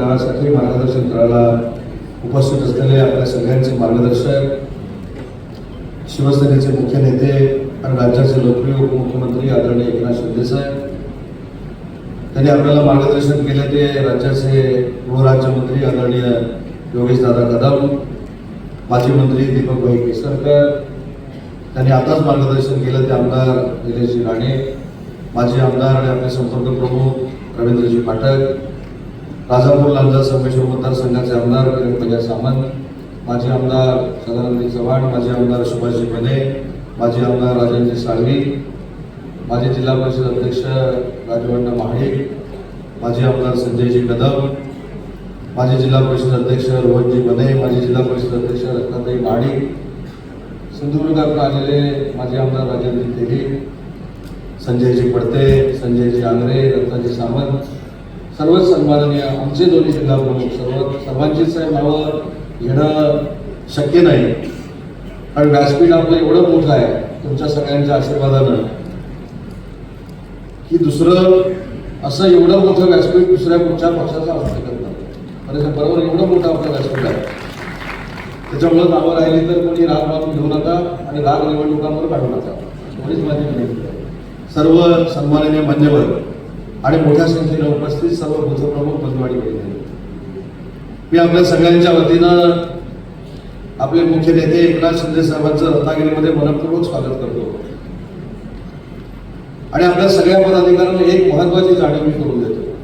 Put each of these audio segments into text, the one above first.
साठी मार्गदर्शन करायला उपस्थित असलेले आपल्या सगळ्यांचे मार्गदर्शक शिवसेनेचे मुख्य नेते आणि राज्याचे लोकप्रिय उपमुख्यमंत्री आदरणीय एकनाथ शिंदे साहेब. त्यांनी आपल्याला मार्गदर्शन केले ते राज्याचे गृहराज्यमंत्री आदरणीय योगेश दादा कदम माजी मंत्री दीपक भाई केसरकर. त्यांनी आताच मार्गदर्शन केलं ते आमदार निलेशजी राणे माजी आमदार आणि आपले संपर्क प्रमुख रवींद्रजी पाठक. राजापूर लांजा संमेश्वर मतदारसंघाचे आमदार किरण सामंत माजी आमदार सदानंद चव्हाण माजी आमदार सुभाषजी बने माजी आमदार राजनजी साळवी माजी जिल्हा परिषद अध्यक्ष राजवण्ण महाडिक माजी आमदार संजयजी कदम माजी जिल्हा परिषद अध्यक्ष रोहनजी बने माजी जिल्हा परिषद अध्यक्ष रत्नाताई महाडिक सिंधुदुर्गातून आलेले माजी आमदार राजेंद्र तेली संजयजी पडते संजयजी आंग्रे रत्नाजी सामंत सर्वच सन्माननीय आमचे दोन्ही जिल्हा प्रमुख सर्व सर्वांचीच साहेब नावं घेणं शक्य नाही. कारण व्यासपीठ आपलं एवढं मोठं आहे तुमच्या सगळ्यांच्या आशीर्वादानं. की दुसरं असं एवढं मोठं व्यासपीठ दुसऱ्या कुठच्या पक्षाचा असू शकत नाही बरोबर एवढं मोठं आपलं व्यासपीठ आहे. त्याच्यामुळं नावं राहिली तर कोणी राग मागून घेऊ नका आणि राग निवडणुकांवर काढू नका. एवढीच माझी विनंती आहे. सर्व सन्माननीय मान्यवर आणि मोठ्या संख्येने उपस्थित सर्व बुथप्रमुख पदवाडी केले मी आपल्या सगळ्यांच्या वतीनं आपले मुख्य नेते एकनाथ शिंदे साहेबांचं रत्नागिरीमध्ये मनपूर्वक स्वागत करतो. आणि आपल्या सगळ्या पदाधिकाऱ्यांना एक महत्वाची जाणीव मी करून देतो.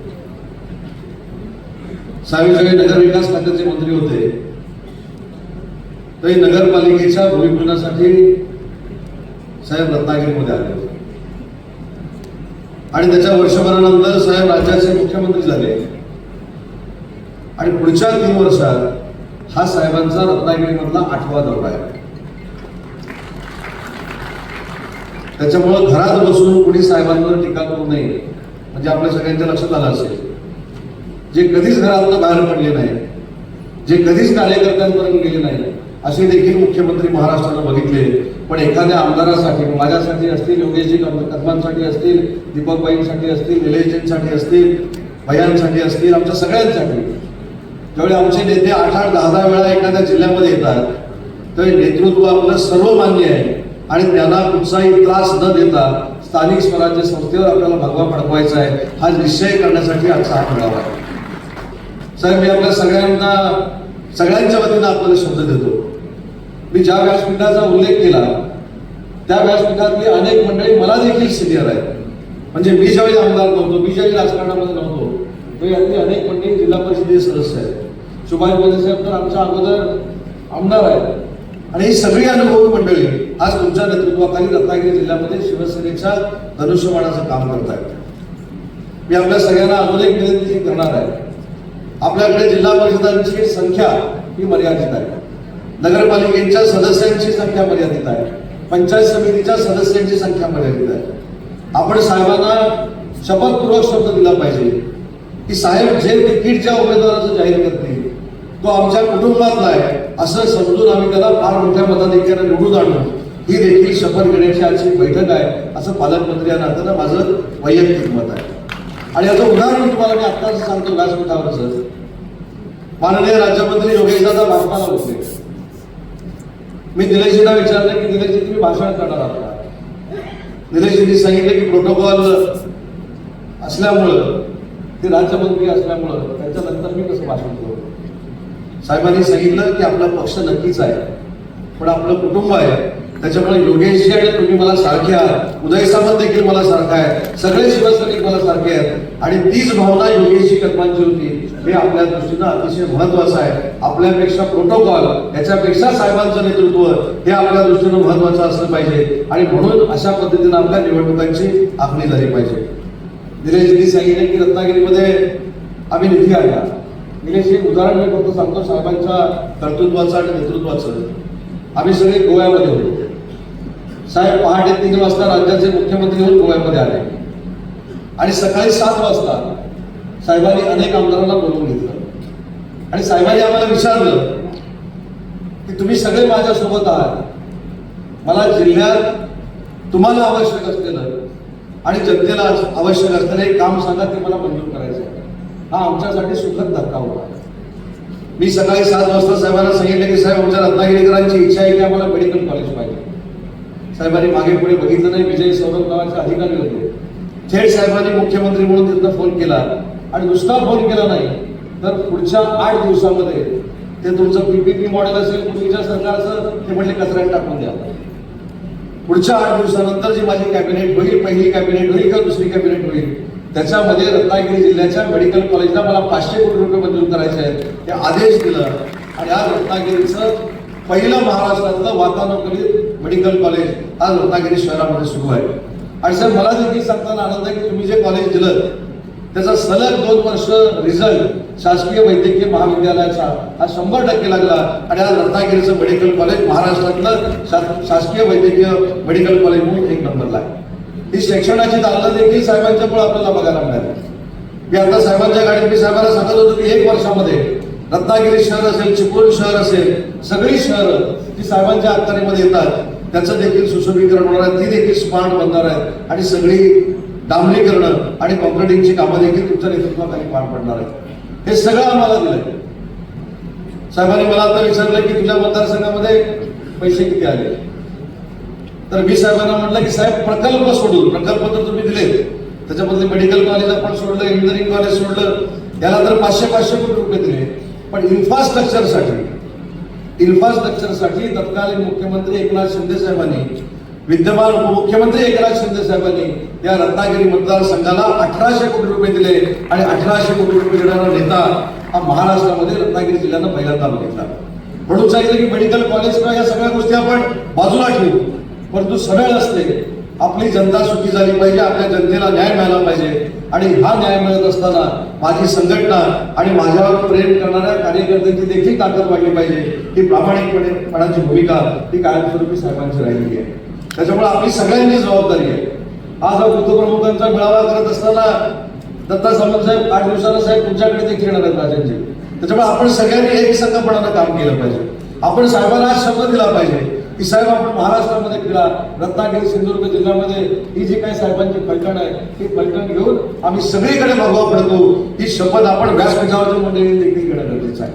सावित्री नगर विकास खात्याचे मंत्री होते. तरी नगरपालिकेच्या भूमिपूजनासाठी साहेब रत्नागिरीमध्ये आले होते. आणि त्याच्या वर्षभरानंतर साहेब राज्याचे मुख्यमंत्री झाले. आणि पुढच्या तीन वर्षात हा साहेबांचा रत्नागिरीमधला आठवा दौरा आहे. त्याच्यामुळं घरात बसून कुणी साहेबांवर टीका करू नये म्हणजे आपल्या सगळ्यांच्या लक्षात आलं असेल. जे कधीच घरातून बाहेर पडले नाही जे कधीच कार्यकर्त्यांपर्यंत गेले नाही असे देखील मुख्यमंत्री महाराष्ट्राला बघितले. पण एखाद्या आमदारासाठी माझ्यासाठी असतील योगेशजी कदमांसाठी असतील दीपकबाईंसाठी असतील निलेशजींसाठी असतील भयांसाठी असतील आमच्या सगळ्यांसाठी. ज्यावेळी आमचे नेते आठ आठ दहा दहा वेळा एखाद्या जिल्ह्यामध्ये येतात तर नेतृत्व आपलं सर्व मान्य आहे आणि त्यांना कुठचाही त्रास न देता स्थानिक स्वराज्य संस्थेवर आपल्याला भगवा पडकवायचा आहे हा निश्चय करण्यासाठी आजचा हा मेळावा आहे. साहेब मी आपल्या सगळ्यांना सगळ्यांच्या वतीनं आपल्याला शब्द देतो. मी ज्या व्यासपीठाचा उल्लेख केला त्या व्यासपीठातली अनेक मंडळी मला देखील सिनियर आहेत. म्हणजे मी ज्यावेळी आमदार नव्हतो मी ज्यावेळी राजकारणामध्ये नव्हतो तो यातली अनेक मंडळी जिल्हा परिषदेचे सदस्य आहेत. सुभाष बोले साहेब तर आमच्या अगोदर आमदार आहेत. आणि ही सगळी अनुभवी मंडळी आज तुमच्या नेतृत्वाखाली रत्नागिरी जिल्ह्यामध्ये शिवसेनेच्या धनुष्यबाणाचं काम करत आहेत मी आपल्या सगळ्यांना अजून एक विनंती करणार आहे. आपल्याकडे जिल्हा परिषदांची संख्या ही मर्यादित आहे. नगरपालिकेच्या सदस्यांची संख्या मर्यादित आहे. पंचायत समितीच्या सदस्यांची संख्या मर्यादित आहे. आपण साहेबांना शपथपूर्वक शब्द दिला पाहिजे. की साहेब जे तिकीट ज्या उमेदवाराचं जाहीर करतील तो आमच्या कुटुंबातला आहे असं समजून आम्ही त्याला फार मोठ्या मताधिक्याने निवडून आणू. ही देखील शपथ घेण्याची आजची बैठक आहे असं पालकमंत्री या नात्यानं माझं वैयक्तिक मत आहे. आणि याचं उदाहरण तुम्हाला मी आत्ताच सांगतो व्यासपीठावरच माननीय राज्यमंत्री योगेशदादा भारताला होते. मी निलेशजीला विचारलं की निलेशजी तुम्ही भाषण करणार आहात का? निलेशजींनी सांगितलं की प्रोटोकॉल असल्यामुळं ते राज्यमंत्री असल्यामुळं त्याच्यानंतर मी कसं भाषण करू? साहेबांनी सांगितलं की आपला पक्ष नक्कीच आहे पण आपलं कुटुंब आहे. त्याच्यामुळे योगेशजी आणि तुम्ही मला सारखे आहात. उदय सामंत देखील मला सारखा आहे. सगळे शिवसैनिक मला सारखे आहेत. आणि तीच भावना योगेशजी कदमांची हे आपल्या दृष्टीनं अतिशय महत्वाचं आहे. आपल्यापेक्षा प्रोटोकॉल याच्यापेक्षा साहेबांचं नेतृत्व हे आपल्या दृष्टीनं महत्वाचं असलं पाहिजे. आणि म्हणून अशा पद्धतीनं आपल्या निवडणुकांची आखणी झाली पाहिजे. निलेशजींनी सांगितले की रत्नागिरीमध्ये आम्ही निधी आणला. निलेश एक उदाहरण मी फक्त सांगतो साहेबांच्या कर्तृत्वाचं आणि नेतृत्वाचं. आम्ही सगळे गोव्यामध्ये होतो. साहेब पहाटे तीन वाजता राज्याचे मुख्यमंत्री होऊन गोव्यामध्ये आले. आणि सकाळी सात वाजता साहेबांनी अनेक आमदारांना बोलवून आणि साहेबांनी आम्हाला विचारलं की तुम्ही सगळे माझ्यासोबत आहात. मला जिल्ह्यात तुम्हाला आवश्यक असलेलं आणि जनतेला आवश्यक असलेलं एक काम सांगा ते मला मंजूर करायचं आहे हा आमच्यासाठी सुखद धक्का होता. मी सकाळी सात वाजता साहेबांना सांगितलं की साहेब आमच्या रत्नागिरीकरांची इच्छा आहे की आम्हाला मेडिकल कॉलेज पाहिजे. साहेबांनी मागे पुढे बघितलं नाही विजय सौरभ नावाचे अधिकारी होते. थेट साहेबांनी मुख्यमंत्री म्हणून तिथं फोन केला आणि नुसता फोन केला नाही. तर पुढच्या आठ दिवसामध्ये ते तुमचं पीपीपी मॉडेल असेल पूर्वीच्या सरकारचं ते म्हटले कचऱ्यात टाकून द्या. पुढच्या आठ दिवसानंतर जी माझी कॅबिनेट होईल पहिली कॅबिनेट होईल किंवा दुसरी कॅबिनेट होईल त्याच्यामध्ये रत्नागिरी जिल्ह्याच्या मेडिकल कॉलेजला मला पाचशे कोटी रुपये मंजूर करायचे आहेत. ते आदेश दिलं आणि आज रत्नागिरीचं पहिलं महाराष्ट्रातलं वातानुकूलित मेडिकल कॉलेज आज रत्नागिरी शहरामध्ये सुरू आहे. आणि सर मला देखील सांगताना आनंद आहे की तुम्ही जे कॉलेज दिलं त्याचा सलग दोन वर्ष रिझल्ट शासकीय वैद्यकीय महाविद्यालयाचा हा शंभर टक्के लागला. आणि आज रत्नागिरीचं मेडिकल कॉलेज महाराष्ट्रातलं शासकीय वैद्यकीय मेडिकल कॉलेज म्हणून एक नंबरला आहे. ही शिक्षणाची दालनं देखील साहेबांच्यामुळे आपल्याला बघायला मिळाली. मी आता साहेबांच्या गाडीत मी साहेबांना सांगत होतो की एक वर्षामध्ये रत्नागिरी शहर असेल चिपळूण शहर असेल सगळी शहरं ती साहेबांच्या अखत्यारीमध्ये येतात. त्याचं देखील सुशोभीकरण होणार आहे ती देखील स्मार्ट बनणार आहेत आणि सगळी डांबरीकरणं आणि कॉन्क्रिटिंगची कामं देखील तुमच्या नेतृत्वाखाली पार पडणार आहेत. हे सगळं आम्हाला दिलंय. साहेबांनी मला आता विचारलं की तुझ्या मतदारसंघामध्ये पैसे किती आले? तर मी साहेबांना म्हटलं की साहेब प्रकल्प सोडून प्रकल्प तर तुम्ही दिले त्याच्यामधले मेडिकल कॉलेज आपण सोडलं इंजिनिअरिंग कॉलेज सोडलं. याला तर पाचशे पाचशे कोटी रुपये दिले. पण इन्फ्रास्ट्रक्चरसाठी इन्फ्रास्ट्रक्चरसाठी तत्कालीन मुख्यमंत्री एकनाथ शिंदे साहेबांनी विद्यमान उपमुख्यमंत्री एकनाथ शिंदे साहेबांनी या रत्नागिरी मतदारसंघाला अठराशे कोटी रुपये दिले आणि अठराशे कोटी रुपये देणारा नेता हा महाराष्ट्रामध्ये रत्नागिरी जिल्ह्यानं पहिल्यांदा बघितला म्हणून सांगितलं की मेडिकल कॉलेज किंवा या सगळ्या गोष्टी आपण बाजूला ठेवू. परंतु सरळ असते आपली जनता सुखी झाली पाहिजे आपल्या जनतेला न्याय मिळाला पाहिजे. आणि हा न्याय मिळत असताना माझी संघटना आणि माझ्यावर प्रेम करणाऱ्या कार्यकर्त्यांची देखील ताकद वाढली पाहिजे. ही प्रामाणिकपणे पणाची भूमिका ही कायमस्वरूपी साहेबांची राहिलेली आहे. त्याच्यामुळे आपली सगळ्यांची जबाबदारी आहे. आज हा बुद्धप्रमुखांचा मेळावा करत असताना दत्ता सामंत साहेब आठ दिवसाला साहेब तुमच्याकडे देखील येणार आहेत राजांची त्याच्यामुळे आपण सगळ्यांनी एक संकल्पनानं काम केलं पाहिजे. आपण साहेबांना आज शब्द दिला पाहिजे की साहेब आपण महाराष्ट्रामध्ये फिरा रत्नागिरी सिंधुदुर्ग जिल्ह्यामध्ये ही जी काही साहेबांची फलटण आहे ती फलटण घेऊन आम्ही सगळीकडे भगवा पडतो. ही शपथ आपण व्यासपीठावरच्या मंडळींनी देखील घेणं गरजेचं आहे.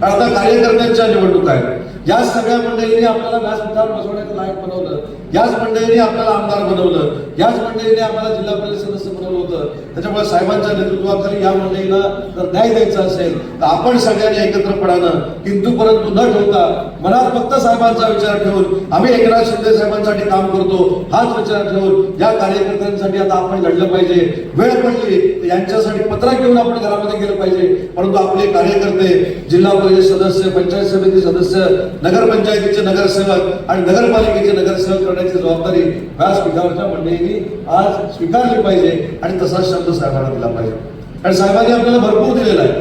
कारण आता कार्यकर्त्यांच्या निवडणूक आहेत. या सगळ्या मंडळींनी आपल्याला व्यासपीठावर बसवण्याचं लायक बनवलं. याच मंडळीने आपल्याला आमदार बनवलं. याच मंडळीने आम्हाला जिल्हा परिषद सदस्य होतं. त्याच्यामुळे साहेबांच्या नेतृत्वाखाली या मंडळीला जर न्याय द्यायचा असेल तर आपण सगळ्यांनी एकत्रपणानं किंतु परंतु न ठेवता मनात फक्त साहेबांचा विचार ठेवून आम्ही एकनाथ शिंदे साहेबांसाठी काम करतो हाच विचार ठेवून या कार्यकर्त्यांसाठी आता आपण लढलं पाहिजे. वेळ पडली तर यांच्यासाठी पत्र घेऊन आपण घरामध्ये गेलं पाहिजे. परंतु आपले कार्यकर्ते जिल्हा परिषद सदस्य पंचायत समिती सदस्य नगरपंचायतीचे नगरसेवक आणि नगरपालिकेचे नगरसेवक करण्याची जबाबदारी व्यासपीठावरच्या मंडळींनी आज स्वीकारली पाहिजे. आणि तसाच शब्द साहेबांना दिला पाहिजे. आणि साहेबांनी आपल्याला भरपूर दिलेला आहे.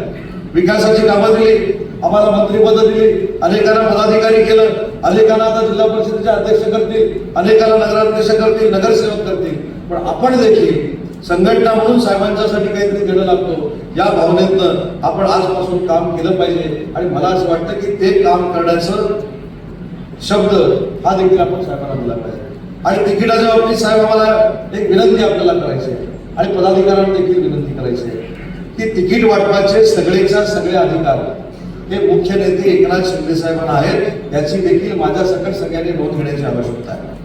विकासाची कामं दिली आम्हाला मंत्रिपद दिली अनेकांना पदाधिकारी केलं अनेकांना आता जिल्हा परिषदेचे अध्यक्ष करतील अनेकांना नगराध्यक्ष करतील नगरसेवक करतील. पण आपण देखील संघटना म्हणून साहेबांच्यासाठी काहीतरी देणं लागतो. या भावनेतनं आपण आजपासून काम केलं पाहिजे. आणि मला असं वाटतं की ते काम करण्याचं शब्द हा देखील आपण साहेबांना दिला पाहिजे. आणि तिकिटाच्या बाबतीत साहेब आम्हाला एक विनंती आपल्याला करायची आहे. आणि पदाधिकाऱ्यांना देखील विनंती करायची आहे. की तिकीट वाटपाचे सगळेच्या सगळे अधिकार हे मुख्य नेते एकनाथ शिंदे साहेबांना आहेत. याची देखील माझ्या सकट सगळ्यांनी नोंद घेण्याची आवश्यकता आहे.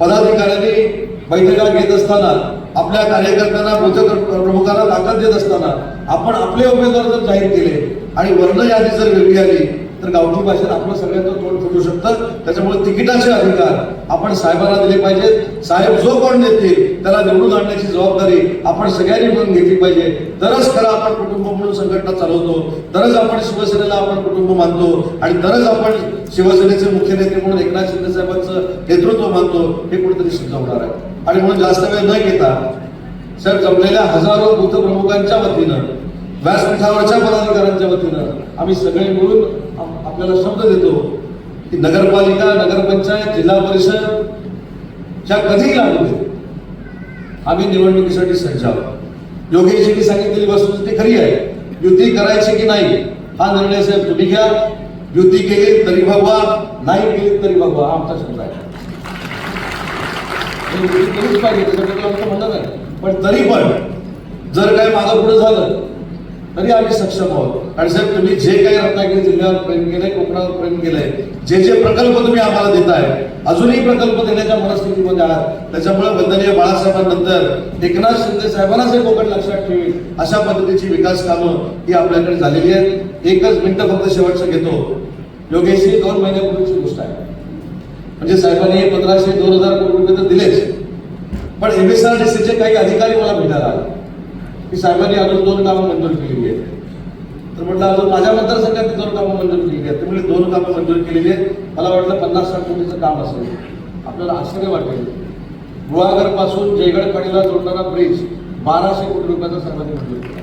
पदाधिकाऱ्यांनी बैठका घेत असताना आपल्या कार्यकर्त्यांना बूथ प्रमुखांना ताकद देत असताना आपण आपले उमेदवार जर जाहीर केले आणि वर्ण यादी जर वेगळी आली तर गावठी भाषेत आपलं सगळ्यांचं तोंड फुटू शकतं. त्याच्यामुळे तिकिटाचे अधिकार आपण साहेबांना दिले पाहिजेत. साहेब जो कोण देतील त्याला निवडून आणण्याची जबाबदारी आपण सगळ्यांनी मिळून घेतली पाहिजे. तरच खरं आपण कुटुंब म्हणून संघटना चालवतो. तरच आपण शिवसेनेला आपण कुटुंब मानतो. आणि तरच आपण शिवसेनेचे मुख्य नेते म्हणून एकनाथ शिंदे साहेबांचं नेतृत्व मानतो हे कुठेतरी सिद्ध होणार आहे. आणि म्हणून जास्त वेळ न घेता सर जमलेल्या हजारो बुद्ध प्रमुखांच्या वतीनं व्यासपीठावरच्या पदाधिकाऱ्यांच्या वतीनं आम्ही सगळे मिळून आप- आपल्याला शब्द देतो की नगरपालिका नगरपंचायत जिल्हा परिषद च्या कधीही लागू दे आम्ही निवडणुकीसाठी सज्ज आहोत. योगेशजींनी सांगितलेली वस्तुस्थिती खरी आहे. युती करायची की नाही हा निर्णय साहेब तुम्ही घ्या. युती केली तरी भगवा नाही केली तरी भगवा हा आमचा शब्द आहे. युती केलीच पाहिजे त्याच्याबद्दल आमचं म्हणणं नाही पण तरी पण जर काय मागं पुढे झालं तरी आम्ही सक्षम आहोत. आणि साहेब तुम्ही जे काही रत्नागिरी जिल्ह्यावर प्रेम केलंय कोकणावर प्रेम केलंय जे जे प्रकल्प तुम्ही आम्हाला देताय अजूनही प्रकल्प देण्याच्या मनस्थितीमध्ये आहात. त्याच्यामुळे वंदनीय बाळासाहेबांनंतर एकनाथ शिंदे साहेबांनाच हे कोकण लक्षात ठेवी अशा पद्धतीची विकास कामं ही आपल्याकडे झालेली आहेत. एकच मिनिटं फक्त शेवटचं घेतो. योगेश ही दोन महिन्यापूर्वीची गोष्ट आहे. म्हणजे साहेबांनी पंधराशे दोन हजार कोटी रुपये तर दिलेच. पण एमएसआरडीसीचे काही अधिकारी मला भेटायला आले. की साहेबांनी अजून दोन कामं मंजूर केलेली आहेत. तर म्हटलं अजून माझ्या मतदारसंघात दोन कामं मंजूर केलेली आहेत. ते म्हणजे दोन कामं मंजूर केलेली आहेत. मला वाटलं पन्नास साठ कोटीचं काम असेल. आपल्याला आश्चर्य वाटेल. गुहागरपासून जयगड कडीला जोडणारा ब्रिज बाराशे कोटी रुपयाचा साहेबांनी मंजूर केला.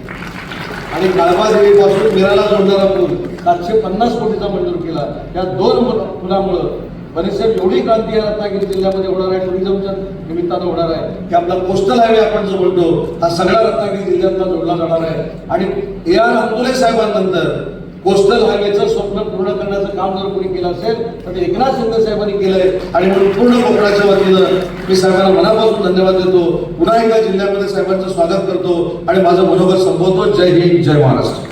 आणि काळबा देवीपासून मिराला जोडणारा पूल सातशे पन्नास कोटीचा मंजूर केला. या दोन पुलामुळं बरेचसे एवढी क्रांती या रत्नागिरी जिल्ह्यामध्ये होणार आहे टुरिझमच्या निमित्तानं होणार आहे. की आपला कोस्टल हायवे आपण जो बोलतो हा सगळा रत्नागिरी जिल्ह्यातला जोडला जाणार आहे. आणि ए आर अंतुले साहेबांनंतर कोस्टल हायवेचं स्वप्न पूर्ण करण्याचं काम जर कोणी केलं असेल तर ते एकनाथ शिंदे साहेबांनी केलंय. आणि म्हणून पूर्ण कोकणाच्या वतीनं मी साहेबांना मनापासून धन्यवाद देतो. पुन्हा एकदा जिल्ह्यामध्ये साहेबांचं स्वागत करतो. आणि माझं मनोगत संबोधतो जय हिंद जय महाराष्ट्र.